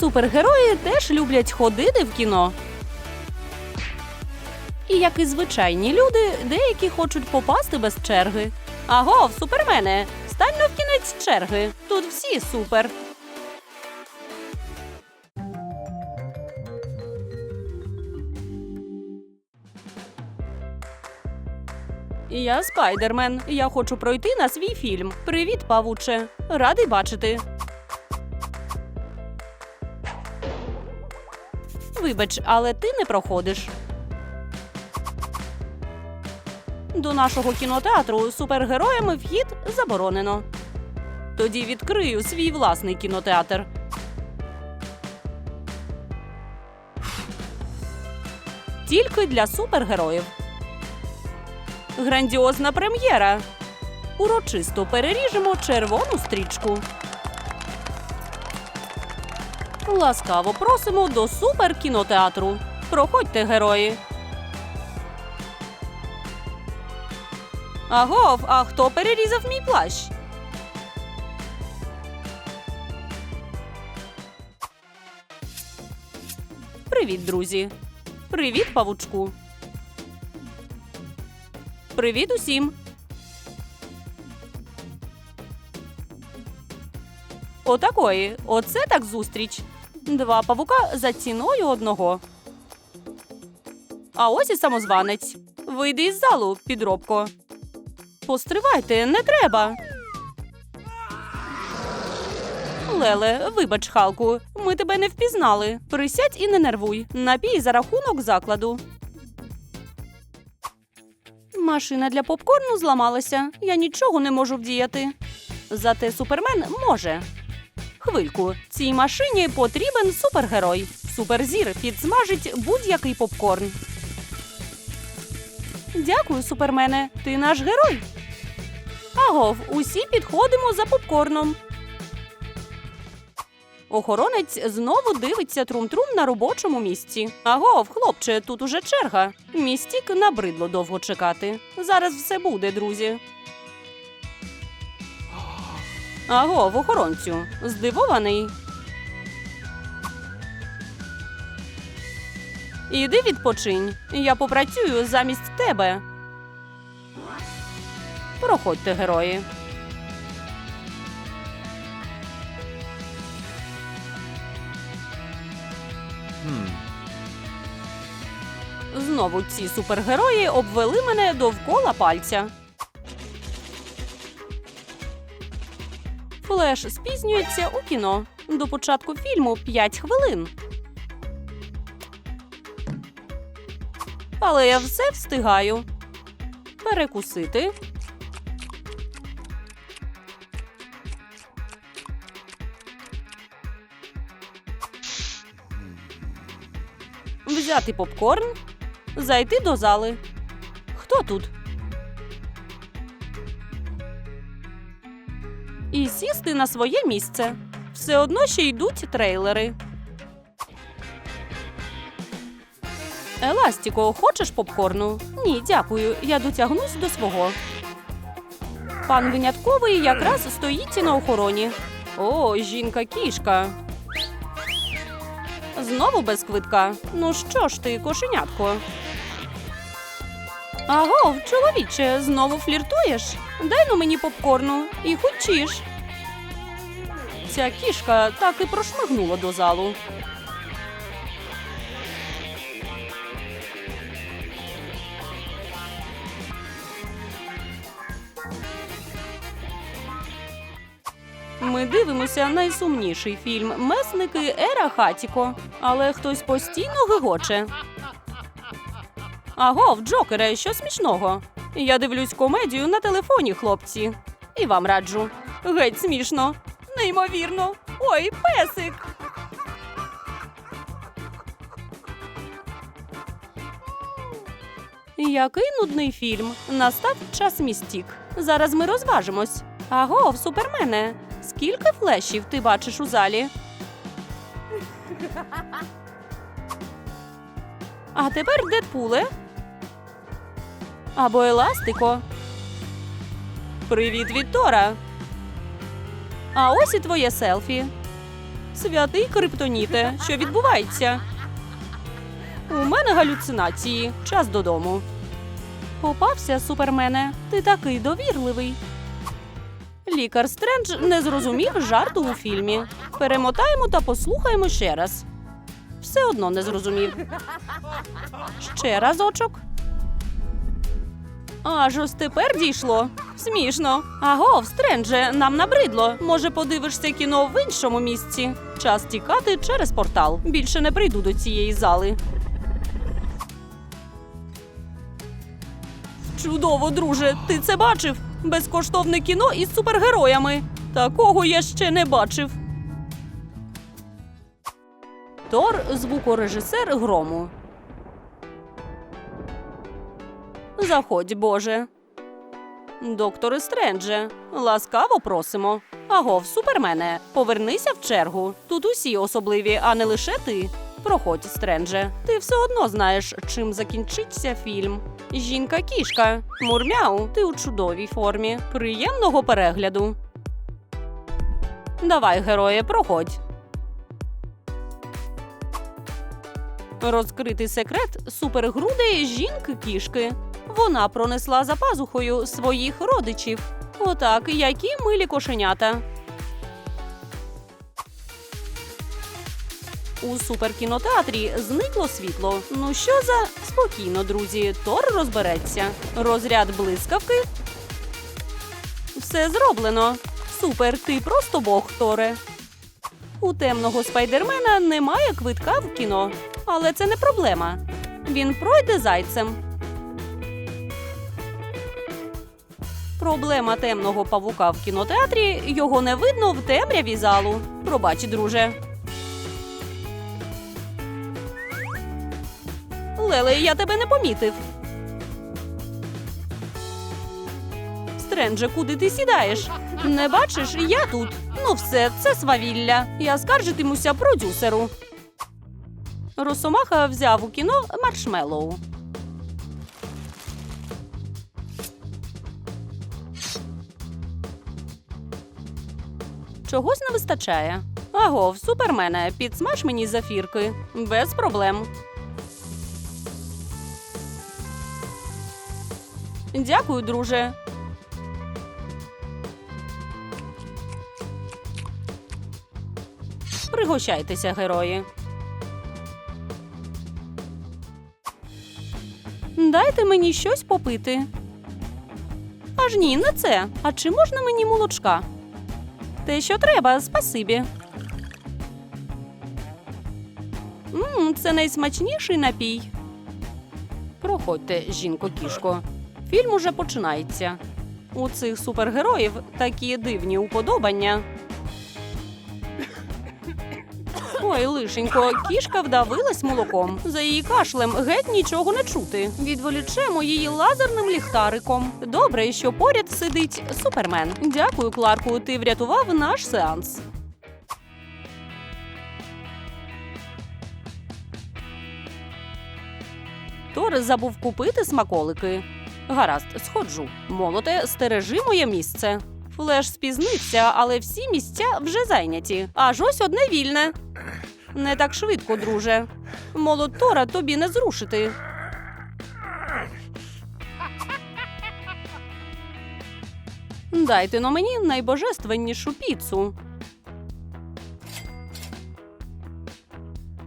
Супергерої теж люблять ходити в кіно. І як і звичайні люди, деякі хочуть попасти без черги. Агов, супермене, стань на в кінець черги. Тут всі супер. Я спайдермен. Я хочу пройти на свій фільм. Привіт, павуче. Радий бачити. Вибач, але ти не проходиш. До нашого кінотеатру супергероями вхід заборонено. Тоді відкрию свій власний кінотеатр. Тільки для супергероїв. Грандіозна прем'єра. Урочисто переріжемо червону стрічку. Ласкаво просимо до суперкінотеатру. Проходьте, герої. Агов, а хто перерізав мій плащ? Привіт, друзі. Привіт, павучку. Привіт усім. Отакої. Оце так зустріч. Два павука за ціною одного. А ось і самозванець. Вийди із залу, підробко. Постривайте, не треба. Леле, вибач, Халку, ми тебе не впізнали. Присядь і не нервуй. Напій за рахунок закладу. Машина для попкорну зламалася. Я нічого не можу вдіяти. Зате супермен може. Хвильку, цій машині потрібен супергерой. Суперзір підсмажить будь-який попкорн. Дякую, супермене. Ти наш герой. Агов, усі підходимо за попкорном. Охоронець знову дивиться трум-трум на робочому місці. Агов, хлопче, тут уже черга. Містік набридло довго чекати. Зараз все буде, друзі. Агов, охоронцю, здивований. Іди відпочинь. Я попрацюю замість тебе. Проходьте, герої. Знову ці супергерої обвели мене довкола пальця. Флеш спізнюється у кіно. До початку фільму 5 хвилин. Але я все встигаю. Перекусити. Взяти попкорн, зайти до зали. Хто тут? І сісти на своє місце. Все одно ще йдуть трейлери. Еластіко, хочеш попкорну? Ні, дякую. Я дотягнусь до свого. Пан винятковий якраз стоїть на охороні. О, жінка кішка. Знову без квитка. Ну що ж ти, кошенятко? Агов, чоловіче, знову фліртуєш? Дай ну мені попкорну і хочеш. Ця кішка так і прошмигнула до залу. Ми дивимося найсумніший фільм Месники Ера Хатіко. Але хтось постійно гигоче. Агов, Джокере, що смішного? Я дивлюсь комедію на телефоні, хлопці. І вам раджу. Геть смішно. Неймовірно. Ой, песик. Який нудний фільм. Настав час містік. Зараз ми розважимось. Агов, супермене, скільки флешів ти бачиш у залі? А тепер Дедпуле. Або Еластико. Привіт від Тора. А ось і твоє селфі. Святий криптоніте, що відбувається? У мене галюцинації. Час додому. Попався, супермене. Ти такий довірливий. Лікар Стрендж не зрозумів жарту у фільмі. Перемотаємо та послухаємо ще раз. Все одно не зрозумів. Ще разочок. Аж ось тепер дійшло. Смішно. Аго, Стрендже, нам набридло. Може, подивишся кіно в іншому місці. Час тікати через портал. Більше не прийду до цієї зали. Чудово, друже, ти це бачив? Безкоштовне кіно із супергероями. Такого я ще не бачив. Тор звукорежисер грому. Заходь, Боже. Докторе Стрендже, ласкаво просимо. Агов, супермене, повернися в чергу. Тут усі особливі, а не лише ти. Проходь, Стрендже. Ти все одно знаєш, чим закінчиться фільм. Жінка кішка. Мурмяу, ти у чудовій формі. Приємного перегляду. Давай, герое, проходь. Розкритий секрет супергрудої жінки кішки. Вона пронесла за пазухою своїх родичів. Отак, які милі кошенята. У суперкінотеатрі зникло світло. Ну що за спокійно, друзі, Тор розбереться. Розряд блискавки. Все зроблено. Супер, ти просто бог, Торе. У темного спайдермена немає квитка в кіно, але це не проблема. Він пройде зайцем. Проблема темного павука в кінотеатрі його не видно в темряві залу. Пробач, друже. Леле, я тебе не помітив. Стрендже, куди ти сідаєш? Не бачиш, я тут. Ну все, це свавілля. Я скаржитимуся продюсеру. Росомаха взяв у кіно маршмеллоу. Чогось не вистачає. Агов, супермене, підсмаж мені зафірки. Без проблем. Дякую, друже. Пригощайтеся, герої. Дайте мені щось попити. Аж ні, не це. А чи можна мені молочка? Те, що треба, спасибі. Ммм, це найсмачніший напій. Проходьте, жінко кішко. Фільм уже починається. У цих супергероїв такі дивні уподобання. Ой, лишенько, кішка вдавилась молоком. За її кашлем геть нічого не чути. Відволічемо її лазерним ліхтариком. Добре, що поряд сидить супермен. Дякую, Кларку. Ти врятував наш сеанс. Тор забув купити смаколики. Гаразд, сходжу. Молоте, стережи моє місце. Флеш спізнився, але всі місця вже зайняті. Аж ось одне вільне. Не так швидко, друже. Молот Тора тобі не зрушити. Дайте но мені найбожественнішу піцу.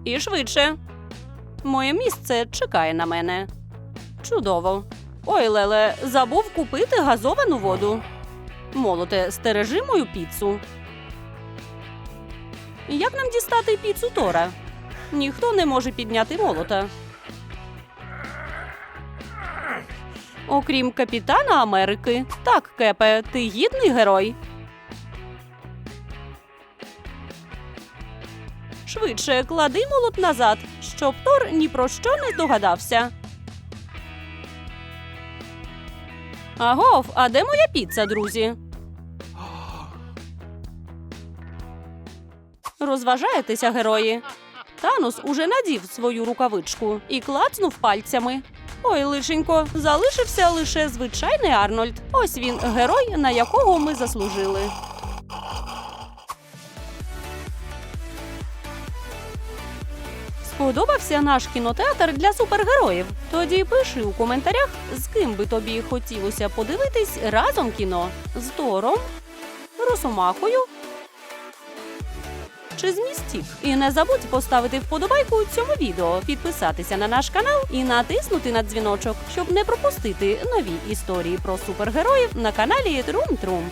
І швидше. Моє місце чекає на мене. Чудово. Ой, Леле, забув купити газовану воду. Молоте, стережи мою піцу. Як нам дістати піцу Тора? Ніхто не може підняти молота. Окрім капітана Америки. Так, Кепе, ти гідний герой. Швидше клади молот назад, щоб Тор ні про що не здогадався. Агов, а де моя піца, друзі? Розважаєтеся, герої. Танус уже надів свою рукавичку і клацнув пальцями. Ой, лишенько, залишився лише звичайний Арнольд. Ось він, герой, на якого ми заслужили. Сподобався наш кінотеатр для супергероїв? Тоді пиши у коментарях, з ким би тобі хотілося подивитись разом кіно з Тором, Росомахою з містів І не забудь поставити вподобайку цьому відео, підписатися на наш канал і натиснути на дзвіночок, щоб не пропустити нові історії про супергероїв на каналі Трум Трум.